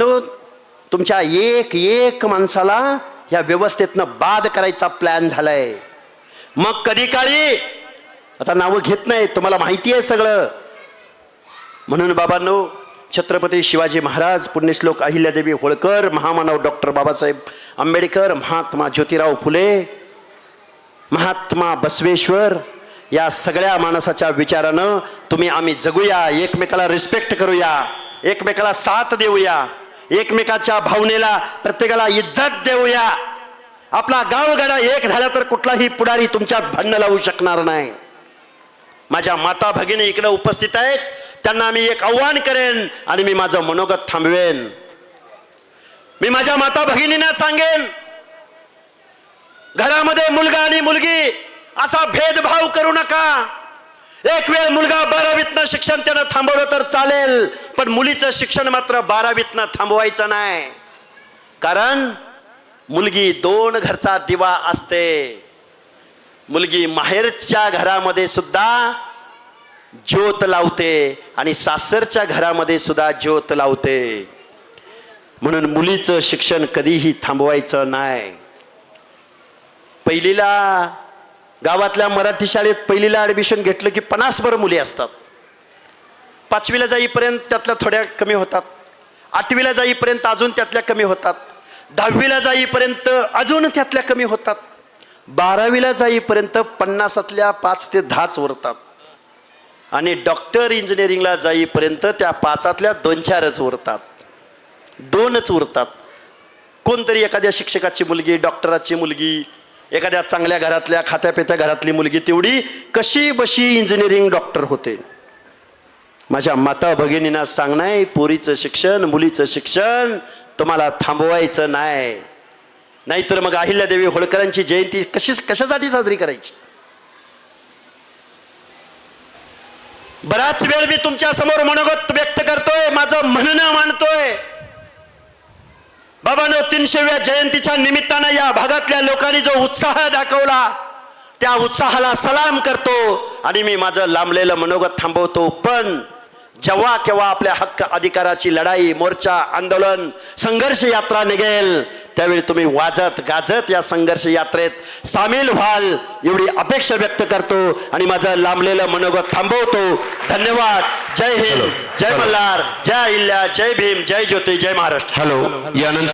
तो तुमच्या एक एक माणसाला या व्यवस्थेतनं बाद करायचा प्लॅन झालाय. मग कधी काळी आता नावं घेत नाही तुम्हाला माहिती आहे सगळं. म्हणून बाबांनो छत्रपती शिवाजी महाराज पुण्यश्लोक अहिल्यादेवी होळकर महामानव डॉक्टर बाबासाहेब आंबेडकर महात्मा ज्योतिराव फुले महात्मा बसवेश्वर या सगळ्या माणसाच्या विचारानं तुम्ही आम्ही जगूया एकमेकाला रिस्पेक्ट करूया एकमेकाला साथ देऊया. एकमेकाच्या भावनेला प्रत्येकाला इज्जत देऊया. आपला गावगाडा एक झाला तर कुठलाही पुढारी तुमच्यात भांडणं लावू शकणार नाही. माझ्या माता भगिनी इकडे उपस्थित आहेत. त्यांना मी एक आव्हान करेन आणि मी माझं मनोगत थांबवेन. मी माझ्या माता भगिनींना सांगेन घरामध्ये मुलगा आणि मुलगी असा भेदभाव करू नका. एक वेळ मुलगा बारावीतनं शिक्षण त्यानं थांबवलं तर चालेल पण मुलीचं शिक्षण मात्र बारावीतनं थांबवायचं नाही. कारण मुलगी दोन घरचा दिवा असते. मुलगी माहेरच्या घरामध्ये सुद्धा ज्योत लावते आणि सासरच्या घरामध्ये सुद्धा ज्योत लावते. म्हणून मुलीचं शिक्षण कधीही थांबवायचं नाही. पहिलीला गावातल्या मराठी शाळेत पहिलीला ॲडमिशन घेतलं की पन्नासभर मुली असतात. पाचवीला जाईपर्यंत त्यातल्या थोड्या कमी होतात. आठवीला जाईपर्यंत अजून त्यातल्या कमी होतात. दहावीला जाईपर्यंत अजून त्यातल्या कमी होतात. बारावीला जाईपर्यंत पन्नासातल्या पाच ते दहाच उरतात. आणि डॉक्टर इंजिनिअरिंगला जाईपर्यंत त्या पाचातल्या दोन चारच उरतात. दोनच उरतात. कोणतरी एखाद्या शिक्षकाची मुलगी डॉक्टराची मुलगी एखाद्या चांगल्या घरातल्या खात्यापित्या घरातली मुलगी तेवढी कशी बशी इंजिनिअरिंग डॉक्टर होते? माझ्या माता भगिनींना सांगणार पोरीचं शिक्षण मुलीचं शिक्षण तुम्हाला थांबवायचं नाही. नाहीतर मग अहिल्यादेवी होळकरांची जयंती कशी कशासाठी साजरी करायची? बराच वेळ मी तुमच्यासमोर मनोगत व्यक्त करतोय माझं म्हणणं मानतोय बाबानो तीनशेव्या जयंतीच्या निमित्तानं या भागातल्या लोकांनी जो उत्साह दाखवला त्या उत्साहाला सलाम करतो आणि मी माझं लांबलेलं मनोगत थांबवतो. पण जेव्हा केव्हा आपल्या हक्क अधिकाराची लढाई मोर्चा आंदोलन संघर्ष यात्रा निघेल त्यावेळी तुम्ही वाजत गाजत या संघर्ष यात्रेत सामील व्हाल एवढी अपेक्षा व्यक्त करतो आणि माझं लांबलेलं मनोगत थांबवतो. धन्यवाद. जय हिंद. जय मल्हार. जय अहिल्या जय भीम. जय ज्योती. जय महाराष्ट्र. हॅलो. यानंतर